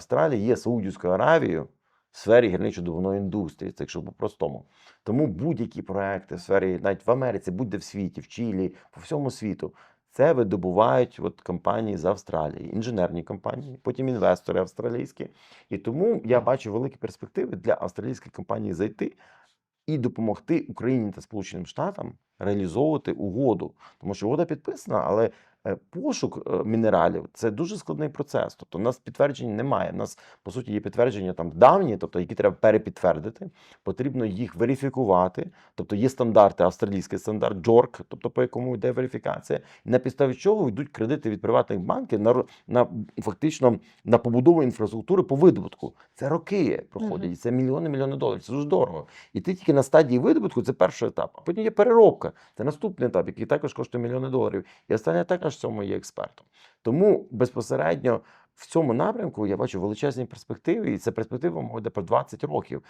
Австралія є Саудівською Аравією в сфері гірничо-добувної індустрії, це якщо по-простому. Тому будь-які проекти в сфері, навіть в Америці, будь-де в світі, в Чилі, по всьому світу, це видобувають от компанії з Австралії, інженерні компанії, потім інвестори австралійські. І тому я бачу великі перспективи для австралійських компаній зайти і допомогти Україні та Сполученим Штатам реалізовувати угоду. Тому що угода підписана, але пошук е, мінералів це дуже складний процес. Тобто, у нас підтверджень немає. У нас по суті є підтвердження там давні, тобто які треба перепідтвердити. Потрібно їх верифікувати. Тобто є стандарти, австралійський стандарт JORC, тобто по якому йде верифікація, на підставі чого йдуть кредити від приватних банків на, на фактично на побудову інфраструктури по видобутку. Це роки проходять, це мільйони мільйони доларів. Це дуже дорого. І ти тільки на стадії видобутку це перший етап. А потім є переробка. Це наступний етап, який також коштує мільйони доларів. І останнє в цьому є експертом. Тому безпосередньо в цьому напрямку я бачу величезні перспективи, і це перспектива мова йде про 20 років.